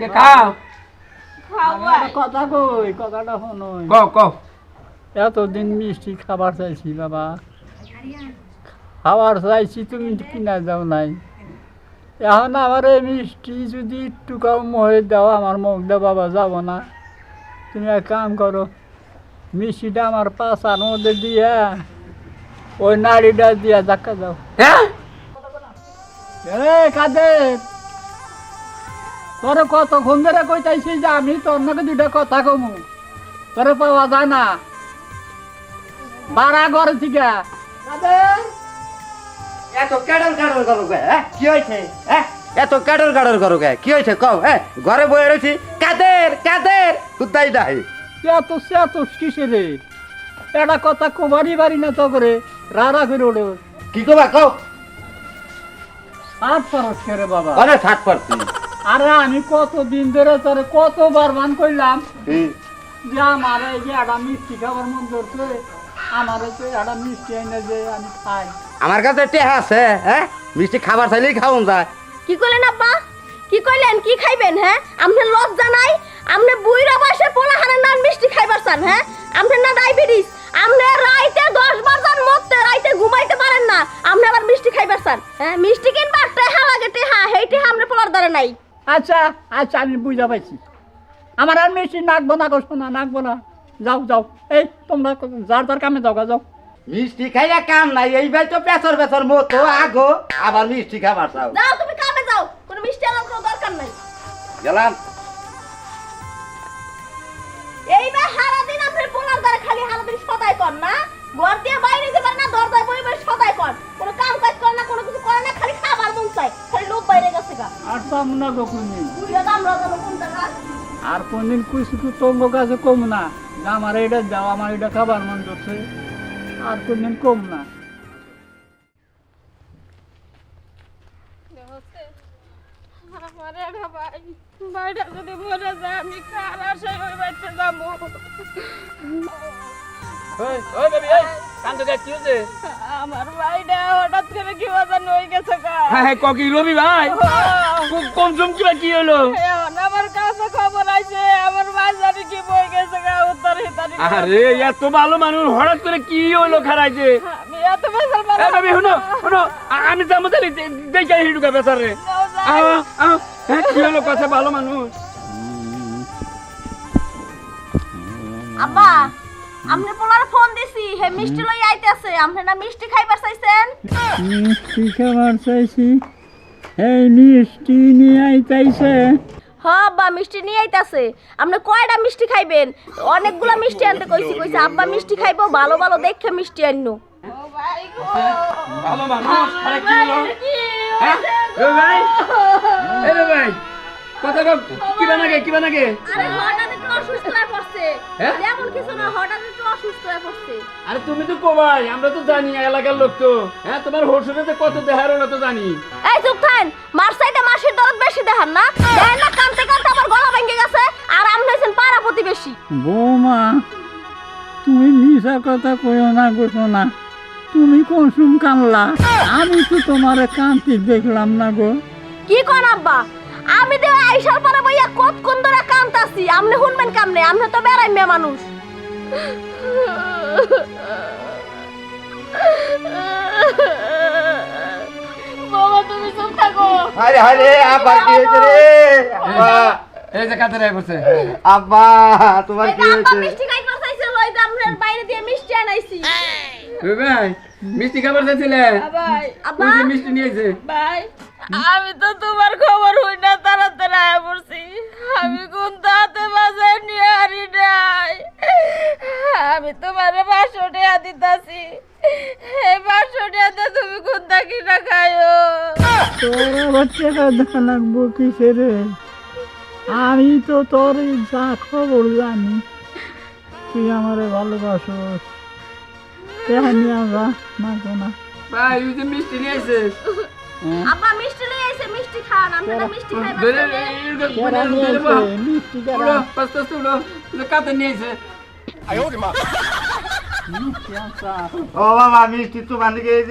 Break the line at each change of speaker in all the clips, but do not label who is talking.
কে খাও?
কথা কই কথাটা শোনই
কও কও।
এতদিন মিষ্টি খাবার চাইছি বাবা। খাবার চাইছি তুমি কিনা যাও নাই। এখন আমার এই মিষ্টি যদি একটু কাউ মহে দাও আমার মুখ দাও বাবা যাব না। তুমি এক কাম করো মিষ্টিটা আমার পাশার মধ্যে দিয়া ওই নাড়িটা দিয়া ধাক্কা দাও।
হ্যাঁ?
এ কাদের? তোরে কতক্ষণ ধরে কইতাইছি যে আমি তোর নাকি দুটা কথা কমু। তোরে পাওয়া যায় না। বাড়া ঘর থেকে।
এত ক্যাডর ক্যাডর করো হ্যাঁ? কি হয়েছে হ্যাঁ? এত ক্যাডর ক্যাডর করো গে কি হয়েছে কও হ্যাঁ? ঘরে বয়ে রয়েছি। কাদের কাদের? কোথায় দাই
এত সে এত কিসে রে? এটা কথা কমারি বাড়ি না তো করে রাড়া করে ওঠে
কি কবা কও?
সাত ফরস করে বাবা।
অনেক ছাট পড়ছি
আরে আমি কত দিন ধরে তোরে কতবার মান করলাম যে আমার এই যে একটা মিষ্টি খাবার মন ধরছে আমার তো একটা মিষ্টি এনে যে আমি খাই।
আমার কাছে টেহা আছে হ্যাঁ? মিষ্টি খাবার চাইলেই খাওন যায়।
কি করলেন আব্বা? কি কইলেন? কি খাইবেন হ্যাঁ? আপনি লজ্জা নাই? আপনি বুইরা বয়সে পোলাহানের নাম মিষ্টি খাইবার চান হ্যাঁ? আপনি না ডায়াবেটিস? আপনি রাইতে দশ বাজার মধ্যে রাইতে ঘুমাইতে পারেন না। আপনি আবার মিষ্টি খাইবার চান হ্যাঁ? মিষ্টি কিনবার টেহা লাগে টেহা হেই টেহা আপনি পোলার দ্বারা নাই।
আচ্ছা আচ্ছা আমি বুঝা পাইছি। আমার আর মিষ্টি নাকবো না করছ না নাকবো না। যাও যাও। এই তোমরা যার যার কামে যাও গা, যাও।
মিষ্টি খাইয়া কাম নাই এইবার তো পেছর পেছর মতো আগো। আবার মিষ্টি খাবার চাও।
যাও তুমি কামে যাও। কোনো মিষ্টি আনার কোনো দরকার নাই।
গেলাম।
এইবার সারা দিন আপনি পোলার দ্বারা খালি সারা দিন সদাই কর না। ঘর দিয়ে বাইরে যাবেন না দরজায় বই
আর কোনদিন আর কোনদিন কুচি তোমার কাছে কম না। যে আমার এটা দাও আমার এটা খাবার মন করছে আর কোনদিন কম না।
যদি যায় আমি কার আশায় ওই বাড়িতে যাব?
ওই ওই বেবি এই কান্দো কে কি হইছে?
আমার ভাইটা হঠাৎ করে কি বাজান হয়ে গেছে
হ্যাঁ হ্যাঁ ককি রবি ভাই? কো- কোন জম কি কি হলো
আমার কাছে খবর আছে আমার ভাই জানি কি বই গেছে গা উত্তর হিতারি
আরে এত ভালো মানুষ হঠাৎ করে কি হলো খারাইছে?
আমি এত বেসার
এ বেবি শুনো শুনো আমি যাব তাহলে দেখে হিডুকা আও হ্যাঁ কি হলো কথা ভালো মানুষ?
আব্বা আপনি পোলার ফোন দিছি হে মিষ্টি লই আইতেছে আপনি না মিষ্টি খাইবার চাইছেন?
মিষ্টি খাবার চাইছি। এই মিষ্টি নিয়ে আইতাইছে।
হ্যাঁ আব্বা মিষ্টি নিয়ে আইতাছে। আপনি কয়টা মিষ্টি খাইবেন? অনেকগুলা মিষ্টি আনতে কইছি কইছে আব্বা মিষ্টি খাইবো ভালো ভালো দেখে মিষ্টি আননো।
ভালো মানুষ আরে কি হলো? হ্যাঁ? ভাই এ ভাই কথা কও কি বানাগে কি বানাগে?
আরে হয়ে? পড়ছে? এমন কিছু না হঠাৎ একটু অসুস্থ পড়ছে।
আরে তুমি তো কোবাই আমরা তো জানি এলাকার লোক তো। হ্যাঁ তোমার হোসনে যে কত দেহার ওরা তো জানি।
এই চুপ থাকেন মার সাইডে মাসির দরদ বেশি দেখান না। দেখেন না কানতে কানতে আমার গলা ভেঙে গেছে আর হয়েছেন পাড়া প্রতিবেশী।
বৌমা তুমি মিশা কথা কইও না গোছো না। তুমি কনসুম কানলা আমি তো তোমার কান্তি দেখলাম না গো।
কি কোন আব্বা? আমি তো আইসার পরে বইয়া কত কোন ধরে কান্তাছি আপনি শুনবেন কামনে? আপনি তো বেড়াই মেয়ে মানুষ।
বাবা তুমি চুপ থাকো।
আরে আরে আবার কি হয়েছে রে? আব্বা।
এই যে কাতে রায় করছে
আব্বা তোমার কি হয়েছে?
মিষ্টি লই বাইরে দিয়ে মিষ্টি আনাইছি।
ভাই মিষ্টি খাবার চাইছিলে?
ভাই।
আব্বা
যে মিষ্টি নিয়েছে
ভাই। আমি তো তোমার আমি তোমার পাঁচশো টাকা দিতাছি এই পাঁচশো টাকাতে তুমি কোন থাকি না খাইও
তোর টাকা দেখা লাগবো কিসে রে আমি তো তোর যা খবর জানি তুই আমারে ভালোবাসোস নিয়ে যা না না
ভাই ওই যে মিষ্টি নিয়েছে
আব্বা মিষ্টি লই আইছে মিষ্টি খান আপনি না মিষ্টি খাইবার
ধরে
চাইলে
কেরা নিয়েছে মিষ্টি
উড়ো
কেরা
ওই কাতে নিয়েছে
মিষ্টি আনছা
ও বাবা মিষ্টি দিকে এই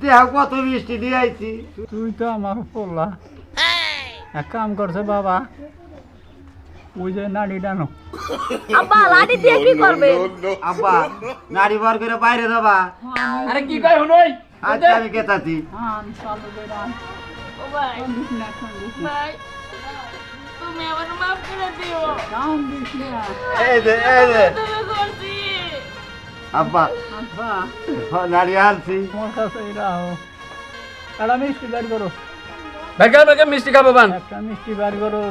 দেহ কত মিষ্টি দিয়ে আইছি।
তুই তো এক কাম করছে বাবা ওই যে নাড়িটা নো
আব্বা লাঠি দিয়ে কি করবেন
আব্বা নারী বার করে বাইরে দেবা।
আরে কি কয় হনই
আজকে আমি কেতাছি।
আন চালু করে আন
ও ভাই।
কান্দিস না কান্দিস না
ভাই। তুমি আমার মাফ করে দিও
এই যে এই
করছি
আব্বা
আব্বা
নারী আনছি
তোমার কাছে রাহো একটা মিষ্টি বার করো
বেকার বেকার মিষ্টি খাব বান
একটা মিষ্টি বার করো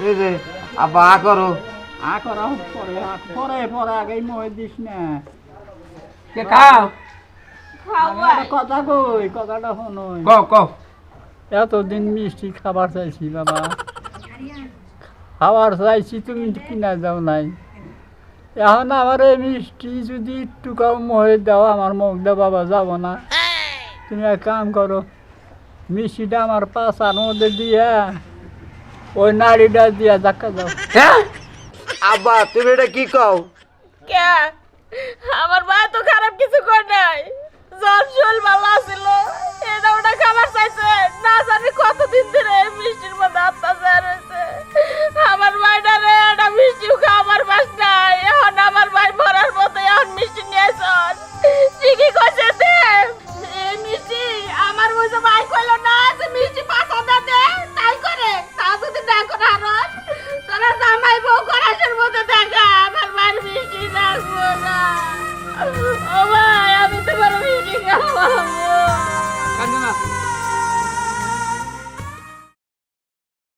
এই যে আব্বা আ করো
আ করা পরে আ পরে পরে আগেই মহে দিস না
কে খাও
কথা কই কথাটা শোনই
কও কও
এতদিন মিষ্টি খাবার চাইছি বাবা খাবার চাইছি তুমি কিনা যাও নাই। এখন আমার এই মিষ্টি যদি একটু কাউ মহে দাও আমার মুখ দাও বাবা যাব না। তুমি এক কাম করো মিষ্টিটা আমার পাশার মধ্যে দিয়া ওই নাড়িটা দিয়া ধাক্কা দাও।
হ্যাঁ?
আব্বা তুমি এটা কি কও?
কে? আমার মা তো খারাপ